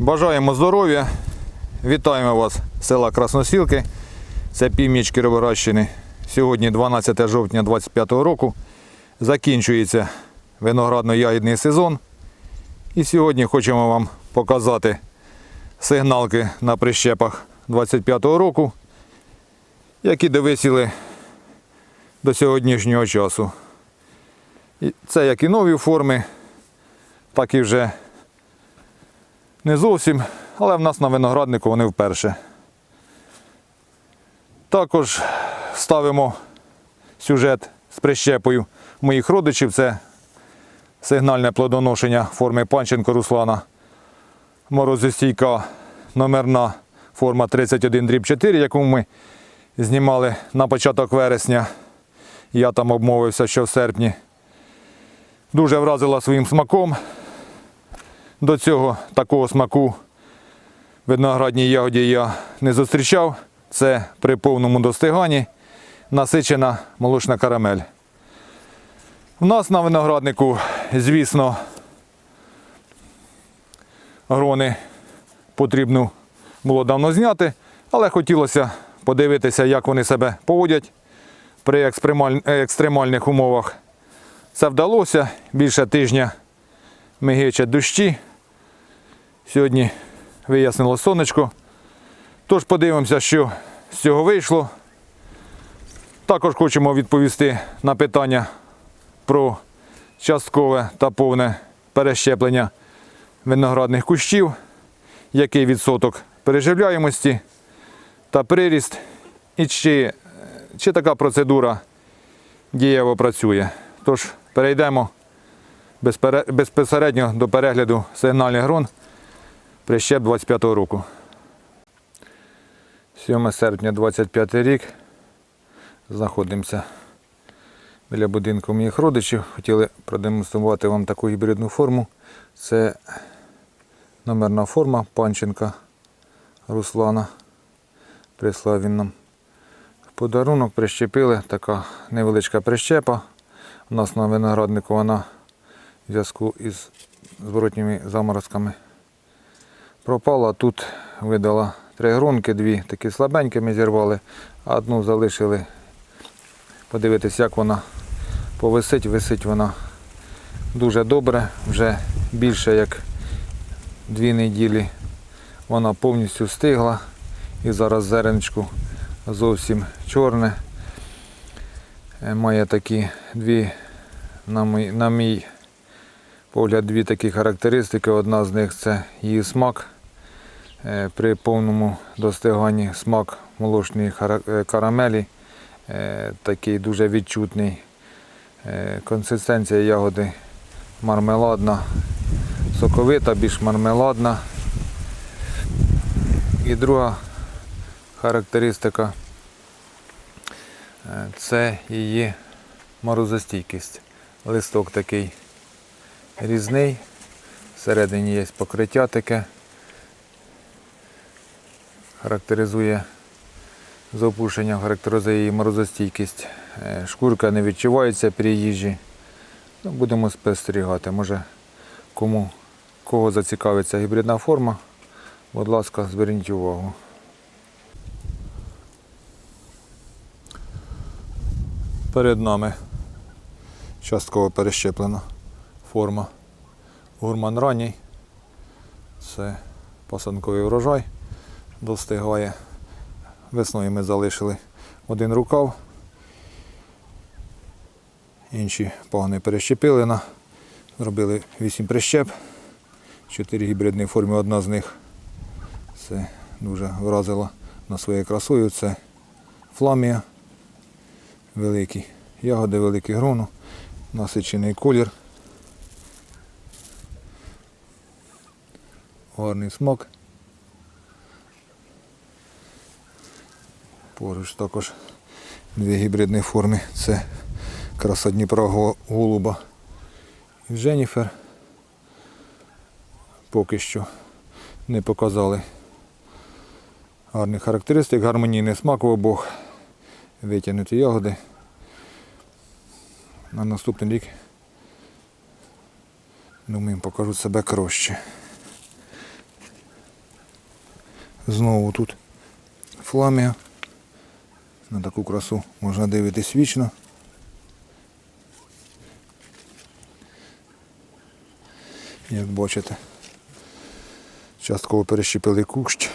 Бажаємо здоров'я. Вітаємо вас з села Красносілки. Це північ Кіровоградщини. Сьогодні 12 жовтня 2025 року. Закінчується виноградно-ягідний сезон. І сьогодні хочемо вам показати сигналки на прищепах 25-го року, які довисіли до сьогоднішнього часу. І це як і нові форми, так і вже не зовсім, але в нас на винограднику вони вперше. Також ставимо сюжет з прищепою моїх родичів. Це сигнальне плодоношення форми Панченко Руслана. Морозостійка номерна форма 31 дріб 4, яку ми знімали на початок вересня. Я там обмовився, що в серпні. Дуже вразила своїм смаком. До цього такого смаку виноградній ягоді я не зустрічав. Це при повному достиганні насичена молочна карамель. У нас на винограднику, звісно, грони потрібно було давно зняти, але хотілося подивитися, як вони себе поводять при екстремальних умовах. Це вдалося більше тижня мигичать дощі. Сьогодні вияснило сонечко. Тож подивимося, що з цього вийшло. Також хочемо відповісти на питання про часткове та повне перещеплення виноградних кущів, який відсоток переживляємості та приріст, і чи, чи така процедура дієво працює. Тож перейдемо безпосередньо до перегляду сигнальних грон прищеп 25 року. 7 серпня 25 рік. Знаходимося біля будинку моїх родичів. Хотіли продемонструвати вам таку гібридну форму. Це номерна форма Панченка Руслана. Прислав він нам в подарунок, прищепили така невеличка прищепа. У нас на винограднику вона в зв'язку із зворотніми заморозками пропала. Тут видала три гронки, дві такі слабенькі ми зірвали, а одну залишили подивитися, як вона повисить. Висить вона дуже добре, вже більше як дві неділі вона повністю стигла і зараз зерничку зовсім чорне. Е, Має такі дві, на мій, на мій погляд, дві такі характеристики. Одна з них це її смак. Е, При повному достиганні смак молочної е, карамелі, е, такий дуже відчутний. Консистенція ягоди мармеладна, соковита, більш мармеладна. І друга характеристика це її морозостійкість. Листок такий різний, всередині є покриття таке, характеризує запушення, характеризує її морозостійкість. Е, Шкурка не відчувається при їжі. Ну, будемо спостерігати. Може кому кого зацікавиться гібридна форма, будь ласка, зверніть увагу. Перед нами частково перещеплена форма гурман ранній. Це пасанковий врожай достигає. Весною ми залишили один рукав. Інші пагони перещепили на. Зробили 8 прищеп. 4 гібридні форми, одна з них це дуже вразила на своєю красою. Це фламія. Великі ягоди, великі грону, насичений колір. Гарний смак. Поруч також дві гібридні форми. Це краса Дніпра голуба і Дженніфер. Поки що не показали гарних характеристик, гармонійний смак в обох, витягнуті ягоди. На наступний рік думаю, покажуть себе краще. Знову тут фламія. На таку красу можна дивитись вічно. Як бачите, частково перещепили кущ.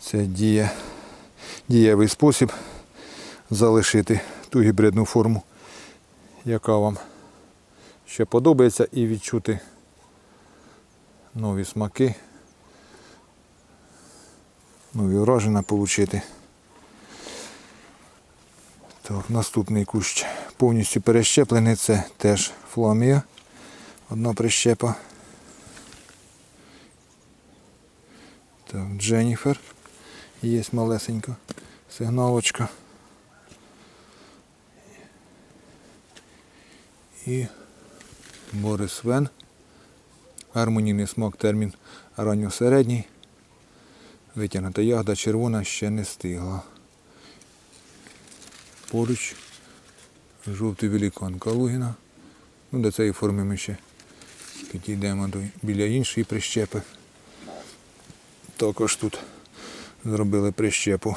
Це діє, дієвий спосіб залишити ту гібридну форму, яка вам ще подобається, і відчути нові смаки, нові враження отримати. Так, наступний кущ повністю перещеплений, це теж фламія. Одна прищепа. Так, Дженніфер. Є малесенька сигналочка. І Борис Вен. Гармонійний смак термін ранньосередній. Витягнута ягода червона ще не стигла. Поруч жовтий великан Калугіна. Ну, до цієї форми ми ще підійдемо до, біля іншої прищепи. Також тут зробили прищепу.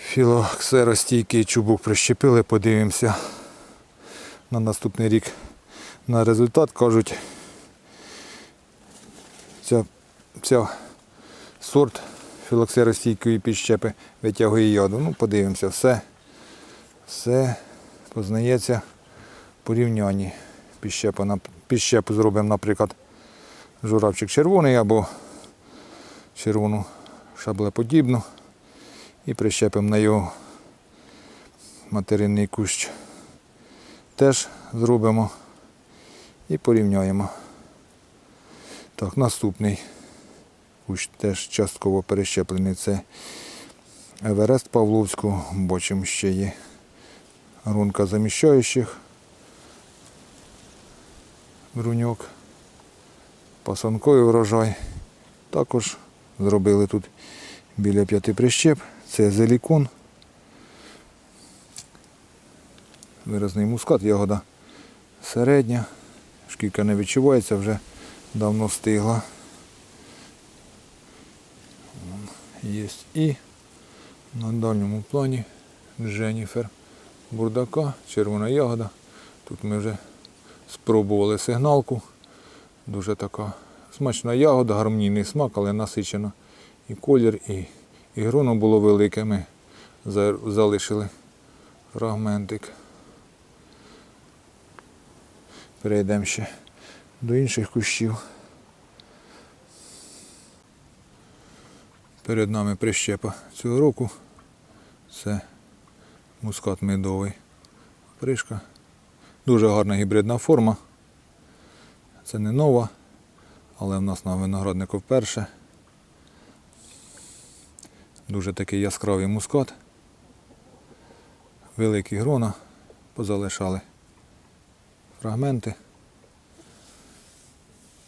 Філоксеростійкий чубук прищепили, подивимося на наступний рік на результат. Кажуть, ця, ця сорт філоксеростійкої підщепи витягує яду. Ну, подивимося, все, все познається порівнянні. Підщепу, підщепу зробимо, наприклад, журавчик червоний або червону шаблеподібну і прищепимо на його материнний кущ. Теж зробимо і порівняємо. Так, наступний теж частково перещеплений. Це Еверест Павловську. Бачимо ще є рунка заміщаючих. Бруньок. Пасанковий врожай. Також зробили тут біля п'яти прищеп. Це зелікон. Виразний мускат, ягода середня. Шкілька не відчувається, вже давно встигла. Є і на дальньому плані Дженніфер Бурдака, червона ягода. Тут ми вже спробували сигналку. Дуже така смачна ягода, гармонійний смак, але насичена. І колір, і, і гроно було велике. Ми залишили фрагментик. Перейдемо ще до інших кущів. Перед нами прищепа цього року. Це мускат медовий. Пришка. Дуже гарна гібридна форма. Це не нова, але в нас на винограднику вперше. Дуже такий яскравий мускат. Великі грона позалишали фрагменти.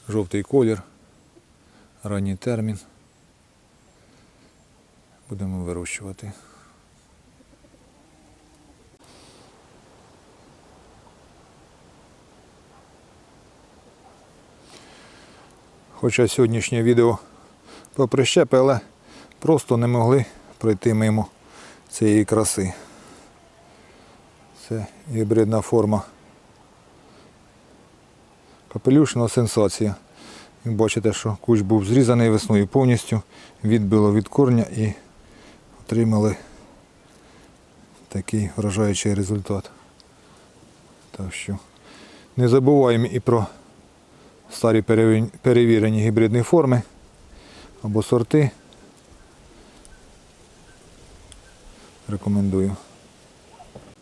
Жовтий колір, ранній термін. Будемо вирощувати. Хоча сьогоднішнє відео про прищепи, але просто не могли пройти мимо цієї краси. Це гібридна форма. Капелюшна сенсація. Ви бачите, що кущ був зрізаний весною повністю, відбило від корня і отримали такий вражаючий результат. Так що не забуваємо і про старі перевірені гібридні форми або сорти. Рекомендую.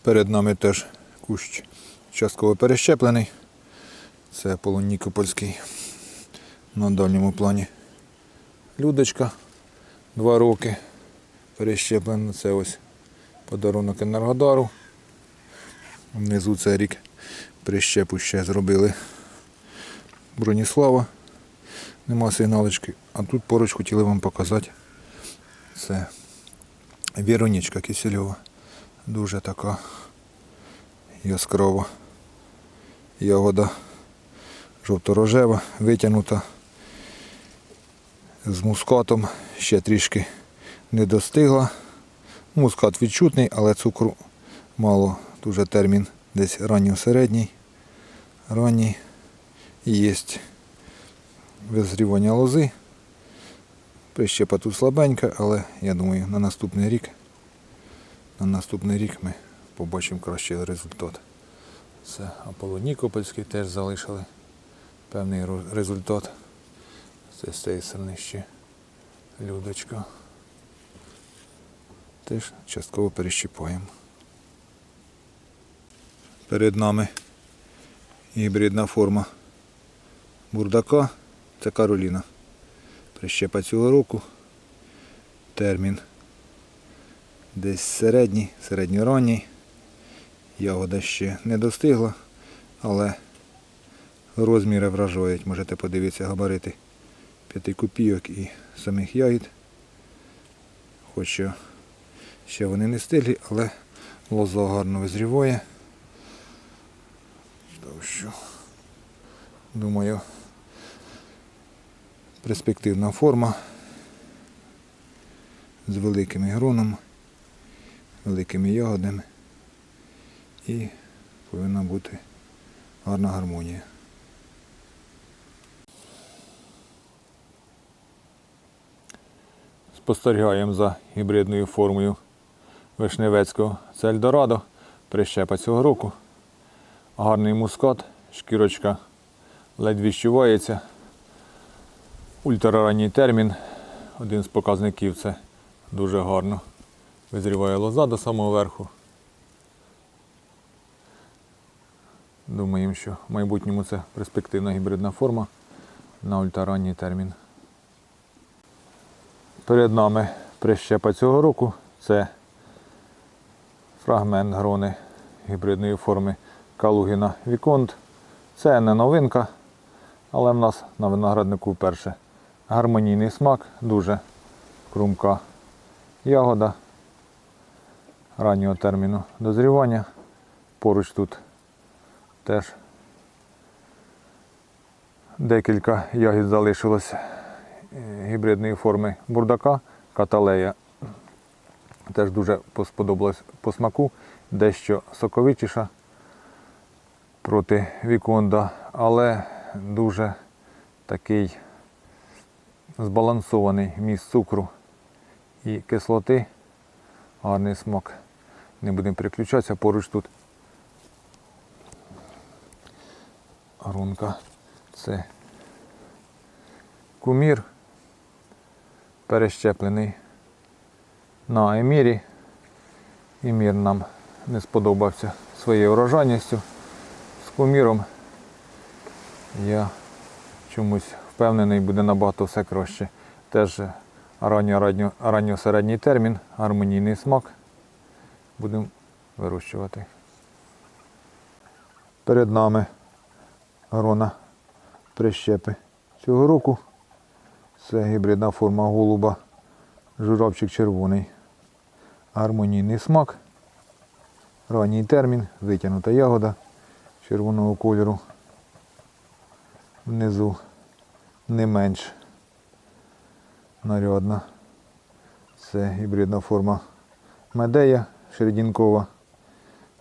Перед нами теж кущ частково перещеплений. Це полон Нікопольський на дальньому плані. Людочка, два роки перещеплена. Це ось подарунок Енергодару. Внизу це рік прищепу ще зробили Броніслава. Нема сигналочки. А тут поруч хотіли вам показати. Це Віронічка Кисельова. Дуже така яскрава ягода жовто-рожева, витягнута з мускатом ще трішки не достигла. Мускат відчутний, але цукру мало. Дуже термін десь ранньо-середній. Ранній. Є визрівання лози. Прищепа тут слабенька, але я думаю, на наступний рік, на наступний рік ми побачимо кращий результат. Це Аполлон Нікопольський теж залишили певний результат. Це з цієї сторони ще людочка. Теж частково перещіпаємо. Перед нами гібридна форма бурдака. Це Кароліна. Прищепа цього року. Термін десь середній, середньоранній. Ягода ще не достигла, але розміри вражають. Можете подивитися габарити 5 копійок і самих ягід. Хоч ще вони не стиглі, але лоза гарно визріває. Так думаю, перспективна форма з великими гронами, великими ягодами і повинна бути гарна гармонія. Спостерігаємо за гібридною формою Вишневецького. Це Ельдорадо, прищепа цього року. Гарний мускат, шкірочка ледь відчувається. Ультраранній термін. Один з показників це дуже гарно. Визріває лоза до самого верху. Думаємо, що в майбутньому це перспективна гібридна форма на ультраранній термін. Перед нами прищепа цього року це фрагмент грони гібридної форми Калугіна Віконт. Це не новинка, але в нас на винограднику вперше гармонійний смак, дуже крумка ягода раннього терміну дозрівання. Поруч тут теж декілька ягід залишилось гібридної форми бурдака, каталея. Теж дуже сподобалось по смаку, дещо соковитіша проти віконда, але дуже такий збалансований міст цукру і кислоти. Гарний смак. Не будемо переключатися, поруч тут грунка. Це кумір перещеплений на емірі. Емір нам не сподобався своєю урожайністю. З куміром я чомусь впевнений, буде набагато все краще. Теж ранньо- ранньо-середній термін, гармонійний смак. Будемо вирощувати. Перед нами грона прищепи цього року. Це гібридна форма голуба, журавчик червоний. Гармонійний смак. Ранній термін, витягнута ягода червоного кольору. Внизу не менш нарядна. Це гібридна форма медея шередінкова.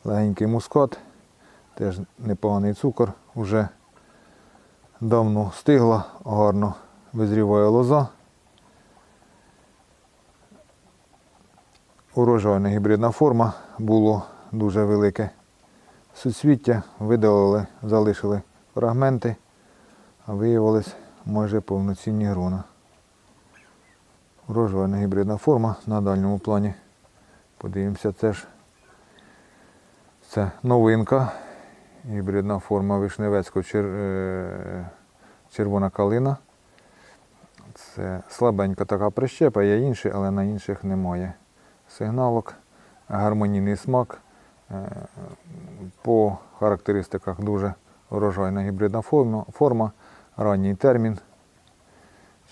Легенький мускат, теж непоганий цукор, уже давно стигла, гарно визріває лоза. Урожайна гібридна форма, було дуже велике суцвіття, видалили, залишили фрагменти, а виявилось майже повноцінні грона. Урожайна гібридна форма на дальньому плані. Подивимося теж. Це новинка. Гібридна форма вишневецького чер... е, червона калина. Це слабенька така прищепа, є інші, але на інших немає сигналок. Гармонійний смак. Е, По характеристиках дуже урожайна гібридна форма, форма ранній термін,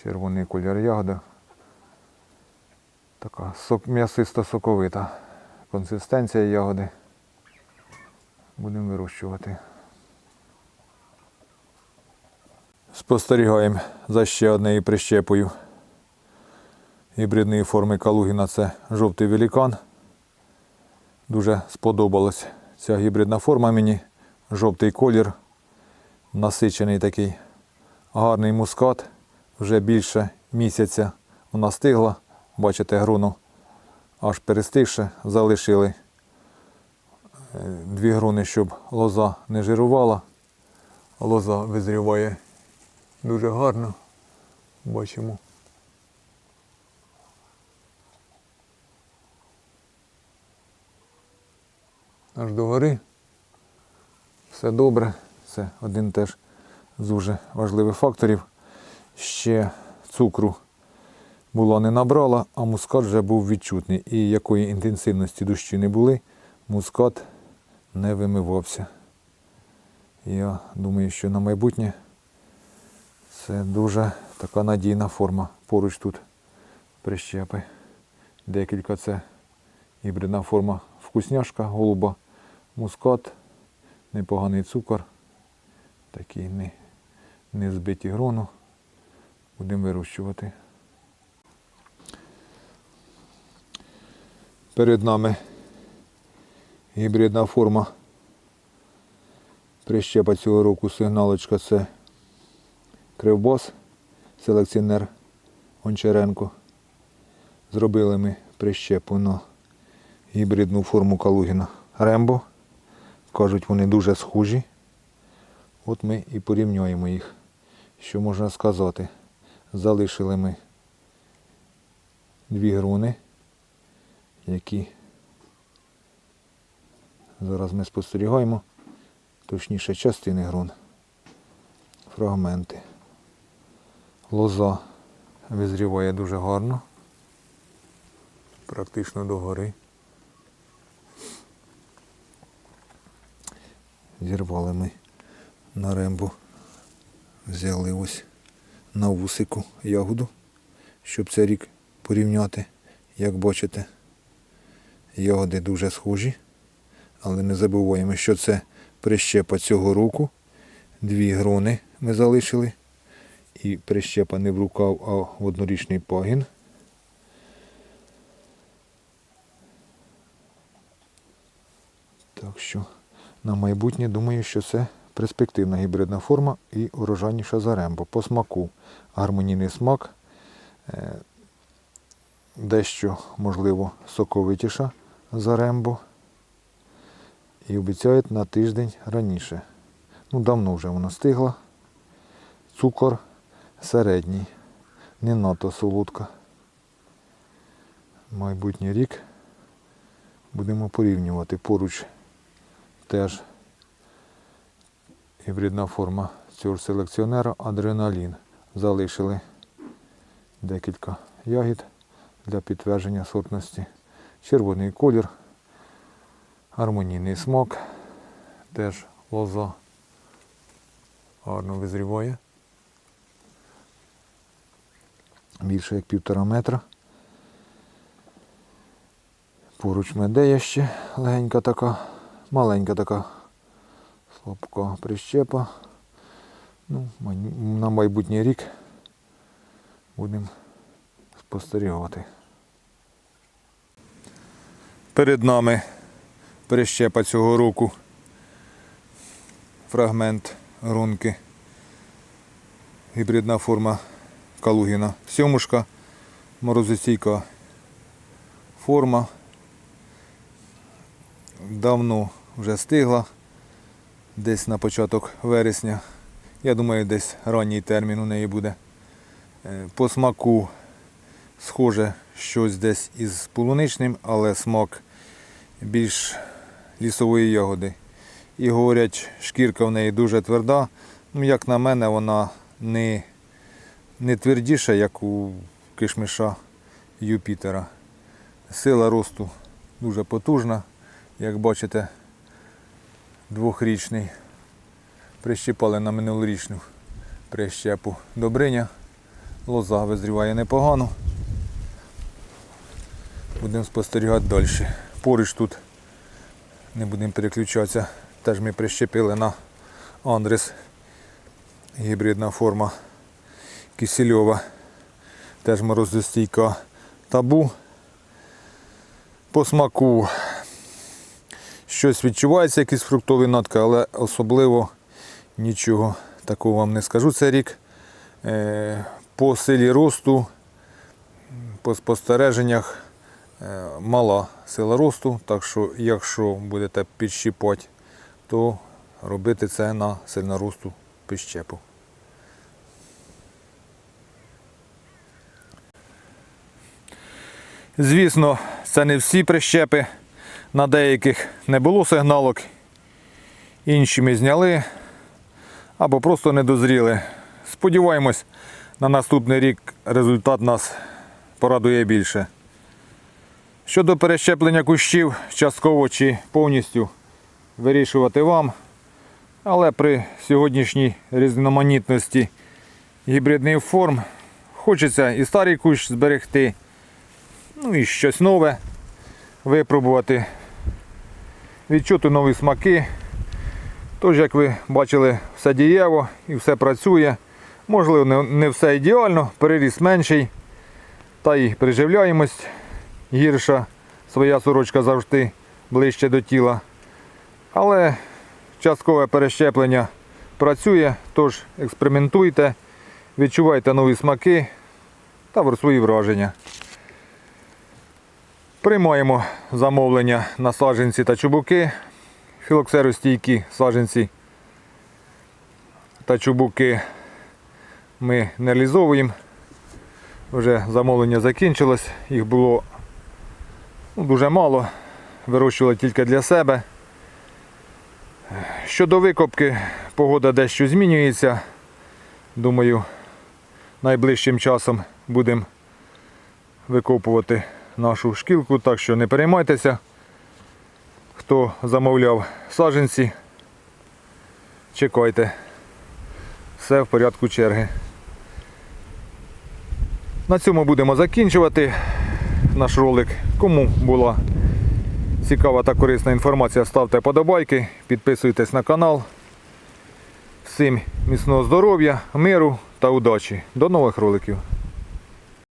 червоний кольор ягоди. Така сок, м'ясисто-соковита консистенція ягоди. Будемо вирощувати. Спостерігаємо за ще однією прищепою гібридної форми Калугіна це жовтий велікан. Дуже сподобалась ця гібридна форма мені. Жовтий колір, насичений такий гарний мускат. Вже більше місяця вона стигла. Бачите, груну аж перестигше. Залишили е, дві груни, щоб лоза не жирувала. Лоза визріває дуже гарно. Бачимо. Аж до гори. Все добре. Це один теж з дуже важливих факторів. Ще цукру була не набрала, а мускат вже був відчутний. І якої інтенсивності дощі не були, мускат не вимивався. Я думаю, що на майбутнє це дуже така надійна форма. Поруч тут прищепи. Декілька це гібридна форма вкусняшка, голуба, мускат, непоганий цукор, такий не, не збиті грону. Будемо вирощувати. Перед нами гібридна форма прищепа цього року сигналочка це Кривбос, селекціонер Гончаренко. Зробили ми прищепу на гібридну форму Калугіна Рембо. Кажуть, вони дуже схожі. От ми і порівнюємо їх. Що можна сказати? Залишили ми дві груни, які зараз ми спостерігаємо, точніше частини грун, фрагменти. Лоза визріває дуже гарно, практично до Зірвали ми на рембо, взяли ось на вусику ягоду, щоб цей рік порівняти. Як бачите, ягоди дуже схожі, але не забуваємо, що це прищепа цього року. Дві грони ми залишили. І прищепа не в рукав, а в однорічний пагін. Так що на майбутнє думаю, що це перспективна гібридна форма і урожайніша за рембо. По смаку гармонійний смак, е, дещо, можливо, соковитіша за рембо. І обіцяють на тиждень раніше. Ну, давно вже вона стигла. Цукор середній, не надто солодка. Майбутній рік будемо порівнювати поруч теж гібридна форма цього селекціонера адреналін. Залишили декілька ягід для підтвердження сортності. Червоний колір, гармонійний смак, теж лоза гарно визріває. Більше як півтора метра. Поруч медея ще легенька така, маленька така слабка прищепа. Ну, на майбутній рік будемо спостерігати. Перед нами прищепа цього року. Фрагмент рунки. Гібридна форма Калугіна. Сьомушка, морозостійка форма. Давно вже стигла, десь на початок вересня. Я думаю, десь ранній термін у неї буде. Е, По смаку схоже щось десь із полуничним, але смак більш лісової ягоди. І говорять, шкірка в неї дуже тверда. Ну, як на мене, вона не не твердіша, як у кишмиша Юпітера. Сила росту дуже потужна, як бачите, двохрічний. Прищіпали на минулорічну прищепу Добриня. Лоза визріває непогано. Будемо спостерігати далі. Поруч тут не будемо переключатися. Теж ми прищепили на Андрес. Гібридна форма Кисельова. Теж морозостійка. табу. По смаку щось відчувається, якісь фруктові нотки, але особливо нічого такого вам не скажу. Це рік. Е, По силі росту, по спостереженнях е, мала сила росту, так що якщо будете підщіпати, то робити це на сильноросту підщепу. Звісно, це не всі прищепи. На деяких не було сигналок, інші ми зняли або просто не дозріли. Сподіваємось, на наступний рік результат нас порадує більше. Щодо перещеплення кущів, частково чи повністю вирішувати вам. Але при сьогоднішній різноманітності гібридних форм хочеться і старий кущ зберегти, ну і щось нове випробувати, відчути нові смаки. Тож, як ви бачили, все дієво і все працює. Можливо, не- все ідеально, переріс менший, та й приживляємось гірша. Своя сорочка завжди ближче до тіла. Але часткове перещеплення працює, тож експериментуйте, відчувайте нові смаки та свої враження. Приймаємо замовлення на саджанці та чубуки, філоксеростійкі саджанці та чубуки ми не реалізовуємо. Вже замовлення закінчилось, їх було ну, дуже мало, вирощували тільки для себе. Щодо викопки, погода дещо змінюється. Думаю, найближчим часом будемо викопувати нашу шкілку, так що не переймайтеся. Хто замовляв саджанці, чекайте. Все в порядку черги. На цьому будемо закінчувати наш ролик. Кому була цікава та корисна інформація, ставте подобайки, підписуйтесь на канал. Всім міцного здоров'я, миру та удачі. До нових роликів.